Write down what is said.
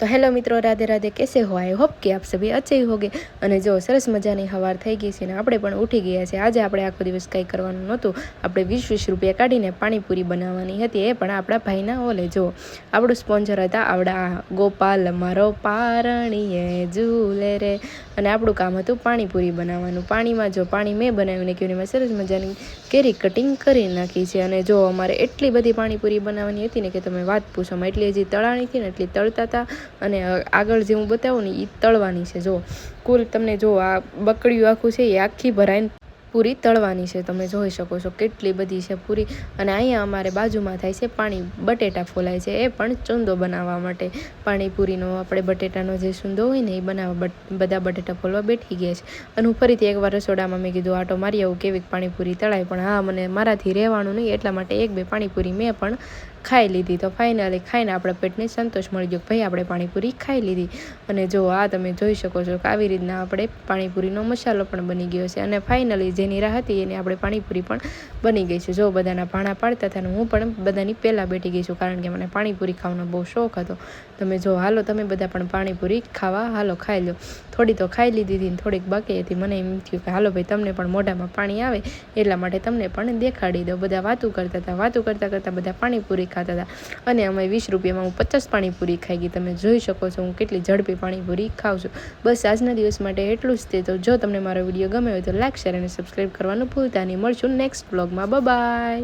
તો હેલો મિત્રો, રાધે રાધે, કેસે હો? આઈ હોપ કે આપ સભી અચ્છે હોગે. અને જો સરસ મજાની હવાર થઈ ગઈ છે ને આપણે પણ ઉઠી ગયા છે. આજે આપણે આખો દિવસ કંઈ કરવાનું નહોતું. આપણે વીસ વીસ રૂપિયા કાઢીને પાણીપુરી બનાવવાની હતી. એ પણ આપણા ભાઈના ઓલે, જો. આપણું સ્પોન્સર હતા આવડા ગોપાલ મારો પારણીએ ઝૂલે રે. અને આપણું કામ હતું પાણીપુરી બનાવવાનું. પાણીમાં જો પાણી મેં બનાવીને કહ્યું મેં સરસ મજાની કેરી કટિંગ કરી નાખી છે. અને જો અમારે એટલી બધી પાણીપુરી બનાવવાની હતી ને કે તમે વાત પૂછો એટલી હજી તળાણી હતી ને એટલી તળતા હતા. અને આગળ જે હું બતાવું ને એ તળવાની છે. જો કુલ તમને જો આ બકડીયું આખું છે એ આખી ભરાઈને પૂરી તળવાની છે, તમે જોઈ શકો છો કેટલી બધી છે પૂરી. અને અહીંયા અમારે બાજુમાં થાય છે પાણી, બટેટા ફોલાય છે, એ પણ ચૂંદો બનાવવા માટે. પાણીપુરીનો આપણે બટેટાનો જે ચૂંદો હોય ને, એ બનાવવા બધા બટેટા ફોલવા બેઠી ગયા છે. અને હું ફરીથી એકવાર રસોડામાં મેં કીધું, આટો મારી આવું કેવીક પાણીપુરી તળાય? પણ હા, મને મારાથી રહેવાનું નહીં, એટલા માટે એક બે પાણીપુરી મેં પણ ખાઈ લીધી. તો ફાઇનલી ખાઈને આપણા પેટને સંતોષ મળી ગયો ભાઈ, આપણે પાણીપુરી ખાઈ લીધી. અને જો આ તમે જોઈ શકો છો કે આવી રીતના આપણે પાણીપુરીનો મસાલો પણ બની ગયો છે. અને ફાઇનલી જેની રાહ હતી એની આપણે પાણીપુરી પણ બની ગઈ છે. જો બધાના ભાણા પાડતા હતા અને હું પણ બધાની પહેલાં બેઠી ગઈ છું કારણ કે મને પાણીપુરી ખાવાનો બહુ શોખ હતો. તમે જો હાલો તમે બધા પણ પાણીપુરી ખાવા હાલો ખાઈ લો. થોડી તો ખાઈ લીધી હતી થોડીક બાકી હતી. મને એમ થયું કે હાલો ભાઈ તમને પણ મોઢામાં પાણી આવે એટલા માટે તમને પણ દેખાડી દો બધા વાતું કરતા હતા, વાતું કરતાં કરતાં બધા પાણીપુરી ખાતા હતા. અને અમે વીસ રૂપિયામાં હું પચાસ પાણીપુરી ખાઈ ગઈ. તમે જોઈ શકો છો હું કેટલી ઝડપી પાણીપુરી ખાઉં છું. બસ આજના દિવસ માટે એટલું જ તે. તો જો તમને મારો વીડિયો ગમે હોય તો લાઈક, શેર અને સબસ્ક્રાઈબ કરવાનું ભૂલતા નહીં. મળશું નેક્સ્ટ બ્લોગમાં બાય